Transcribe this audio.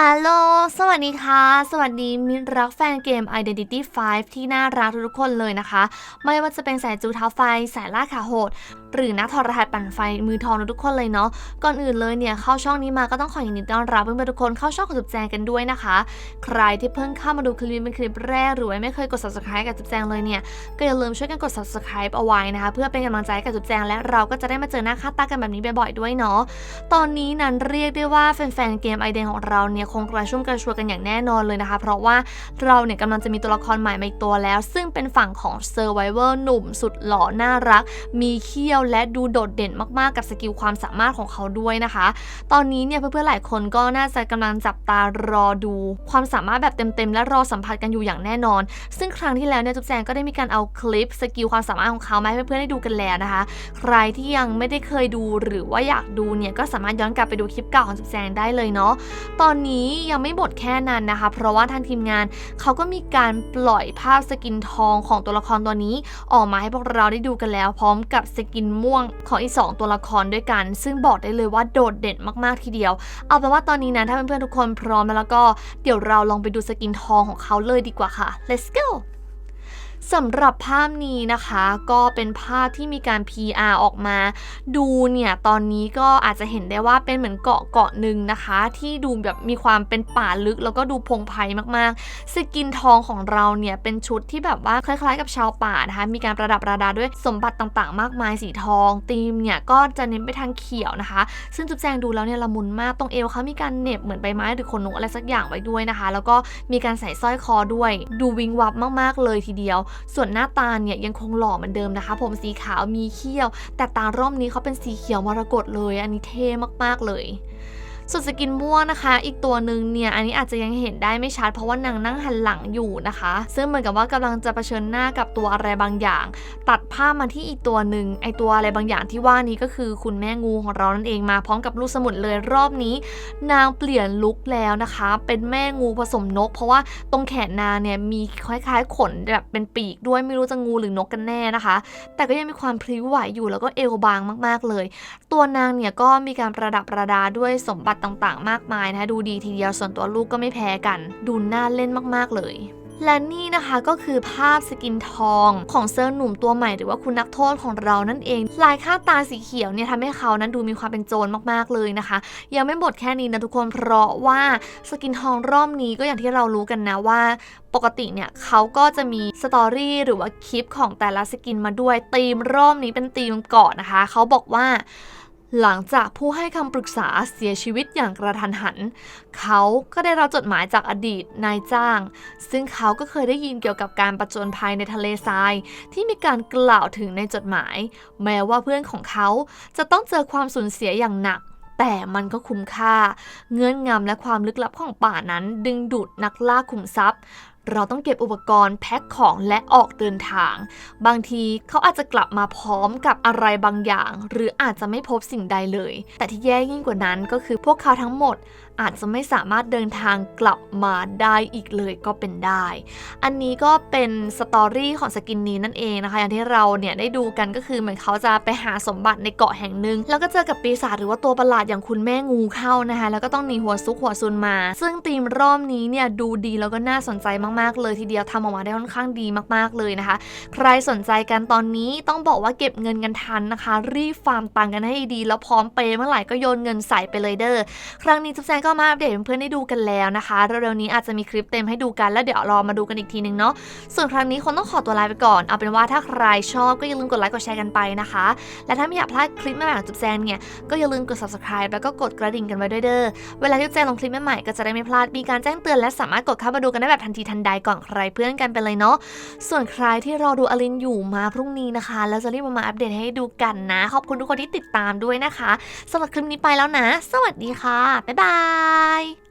อัลโลสวัสดีค่ะ สวัสดีมิตรรักแฟนเกม Identity 5 ที่น่ารักทุกคนเลยนะคะ ไม่ว่าจะเป็นสายจูเท้าไฟ สายล่าขาโหด หรือนักถอรหัสปั่นไฟมือทองทุกคนเลยเนาะ ก่อนอื่นเลยเนี่ยเข้าช่องนี้มาก็ต้องขอยินดีต้อนรับเพื่อนๆทุกคนเข้าช่องของจุบแจงกันด้วยนะคะ ใครที่เพิ่งเข้ามาดูคลิปนี้เป็นคลิปแรกหรือไม่เคยกด subscribe กับจุบแจงเลยเนี่ย ก็อย่าลืมช่วยกันกด subscribe เอาไว้นะคะ เพื่อเป็นกำลังใจกับจุบแจงและเราก็จะได้มาเจอหน้าค่าตากันแบบนี้บ่อยๆด้วยเนาะ ตอนนี้นั้นเรียกได้ว่าแฟนๆเกมไอเดนของเราเนี่ยคงกระชุ่มกระชวยกันอย่างแน่นอนเลยนะคะ เพราะว่าเราเนี่ยกำลังจะมีตัวละครใหม่มาอีกตัวแล้ว ซึ่งเป็นฝั่งของเซอร์ไวเวอร์หนุ่มสุดหล่อน่ารัก มีเขี้ยวและดูโดดเด่นมากๆ กับสกิลความสามารถของเขาด้วยนะคะ ตอนนี้เนี่ยเพื่อนๆหลายคนก็น่าจะกำลังจับตารอดู ความสามารถแบบเต็มๆ และรอสัมผัสกันอยู่อย่างแน่นอน ซึ่งครั้งที่แล้วเนี่ยจุ๊บแจงก็ได้มีการเอาคลิปสกิลความสามารถของเขามาให้เพื่อนๆได้ดูกันแล้วนะคะ ใครที่ยังไม่ได้เคยดูหรือว่าอยากดูเนี่ยก็สามารถย้อนกลับไปดูคลิปเก่าของจุ๊บแจงได้เลยเนาะตอนนี้ยังไม่หมดแค่นั้นนะคะ เพราะว่าทางทีมงานเขาก็มีการปล่อยภาพสกินทองของตัวละครตัวนี้ ออกมาให้พวกเราได้ดูกันแล้ว พร้อมกับสกินม่วงของอีก 2 ตัวละครด้วยกัน ซึ่งบอกได้เลยว่าโดดเด่นมากๆทีเดียว เอาเป็นว่าตอนนี้นะถ้าเพื่อนๆทุกคนพร้อมแล้วก็เดี๋ยวเราลองไปดูสกินทองของเขาเลยดีกว่าค่ะ let's go สำหรับภาพนี้นะคะก็เป็นภาพที่มีการ PR ออกมา ดูเนี่ยตอนนี้ก็อาจจะเห็นได้ว่าเป็นเหมือนเกาะเกาะหนึ่งนะคะ ที่ดูแบบมีความเป็นป่าลึก แล้วก็ดูพงไพรมากๆ สกินทองของเราเนี่ยเป็นชุดที่แบบว่าคล้ายๆ กับชาวป่านะคะมีการประดับประดาด้วยสมบัติต่างๆ มากมายสีทองธีมเนี่ยก็จะเน้นไปทางเขียวนะคะ ซึ่งจุ๊บแจงดูแล้วเนี่ยละมุนมากตรงเอวเขามีการเหน็บเหมือนใบไม้หรือขนนกอะไรสักอย่างไว้ด้วยนะคะ แล้วก็มีการใส่สร้อยคอด้วย ดูวิงวับมากๆเลยทีเดียวส่วนหน้าตาเนี่ยยังคงหล่อเหมือนเดิมนะคะ ผมสีขาวมีเขี้ยว แต่ตารอบนี้เขาเป็นสีเขียวมรกตเลย อันนี้เท่มากๆเลย ส่วนสกินม่วงนะคะ อีกตัวหนึ่งเนี่ยอันนี้อาจจะยังเห็นได้ไม่ชัดเพราะว่านางนั่งหันหลังอยู่นะคะ ซึ่งเหมือนกับว่ากำลังจะเผชิญหน้ากับตัวอะไรบางอย่าง ตัดภาพมาที่อีกตัวหนึ่งไอตัวอะไรบางอย่างที่ว่านี้ก็คือคุณแม่งูของเรานั่นเองมาพร้อมกับลูกสมุนเลยรอบนี้ นางเปลี่ยนลุคแล้วนะคะ เป็นแม่งูผสมนก เพราะว่าตรงแขนนางเนี่ยมีคล้ายๆ ขนแบบเป็นปีกด้วยไม่รู้จะงูหรือนกกันแน่นะคะ แต่ก็ยังมีความพลิ้วไหวอยู่แล้วก็เอวบางมากๆเลย ตัวนางเนี่ยก็มีการประดับประดาด้วยสมบัติต่างๆ มากมายนะคะดูดีทีเดียวส่วนตัวลูกก็ไม่แพ้กัน ดูน่าเล่นมากๆเลยและนี่นะคะก็คือภาพสกินทองของเซอร์หนุ่มตัวใหม่หรือว่าคุณนักโทษของเรานั่นเอง ลายค่าตาสีเขียวเนี่ยทำให้เขานั้นดูมีความเป็นโจรมากๆเลยนะคะ ยังไม่หมดแค่นี้นะทุกคนเพราะว่าสกินทองรอบนี้ก็อย่างที่เรารู้กันนะว่าปกติเนี่ยเขาก็จะมีสตอรี่หรือว่าคลิปของแต่ละสกินมาด้วยธีมรอบนี้เป็นธีมเกาะนะคะ เขาบอกว่า หลังจากผู้ให้คำปรึกษาเสียชีวิตอย่างกระทันหัน เขาก็ได้รับจดหมายจากอดีตนายจ้าง ซึ่งเขาก็เคยได้ยินเกี่ยวกับการประจนภัยในทะเลทราย ที่มีการกล่าวถึงในจดหมาย แม้ว่าเพื่อนของเขาจะต้องเจอความสูญเสียอย่างหนัก แต่มันก็คุ้มค่า เงื่อนงำและความลึกลับของป่านั้นดึงดูดนักล่าขุมทรัพย์ เราต้องเก็บอุปกรณ์แพ็คของและออกเดินทาง บางทีเขาอาจจะกลับมาพร้อมกับอะไรบางอย่าง หรืออาจจะไม่พบสิ่งใดเลย แต่ที่แย่ยิ่งกว่านั้นก็คือพวกเขาทั้งหมด อาจจะไม่สามารถเดินทางกลับมาได้อีกเลยก็เป็นได้ อันนี้ก็เป็นสตอรี่ของสกินนี้นั่นเองนะคะอย่างที่เราเนี่ยได้ดูกันก็คือเหมือนเขาจะไปหาสมบัติในเกาะแห่งหนึ่งแล้วก็เจอกับปีศาจหรือว่าตัวประหลาดอย่างคุณแม่งูเข้านะคะแล้วก็ต้องหนีหัวซุกหัวซุนมา ซึ่งธีมรอบนี้เนี่ยดูดีแล้วก็น่าสนใจมากๆเลยทีเดียวทำออกมาได้ค่อนข้างดีมากๆเลยนะคะ ใครสนใจกันตอนนี้ต้องบอกว่าเก็บเงินกันทันนะคะ รีบฟาร์มตังค์กันให้ดี แล้วพร้อมเปย์เมื่อไหร่ก็โยนเงินใส่ไปเลยเด้อครั้งนี้ทุกแจงก็มาอัปเดตเพื่อนๆได้ดูกันแล้วนะคะเร็วๆนี้อาจจะมีคลิปเต็มให้ดูกันแล้วเดี๋ยวรอมาดูกันอีกทีนึงเนาะส่วนครั้งนี้คงต้องขอตัวลาไปก่อนเอาเป็นว่าถ้าใครชอบก็อย่าลืมกดไลค์กดแชร์กันไปนะคะ และถ้าไม่อยากพลาดคลิปใหม่ๆของจุ๊บแจงเนี่ยก็อย่าลืมกด subscribe แล้วก็กดกระดิ่งกันไว้ด้วยเด้อเวลาที่จุ๊บแจงลงคลิปใหม่ๆก็จะได้ไม่พลาดมีการแจ้งเตือนและสามารถกดเข้ามาดูกันได้แบบทันทีทันใดก่อนใครเพื่อนกันไปเลยเนาะส่วนใครที่รอดูอลินอยู่มาพรุ่งนี้นะคะ แล้วจะรีบมามาอัปเดตให้ดูกันนะ ขอบคุณทุกคนที่ติดตามด้วยนะคะสำหรับคลิปนี้ไปแล้วนะ สวัสดีค่ะ บ๊ายบาย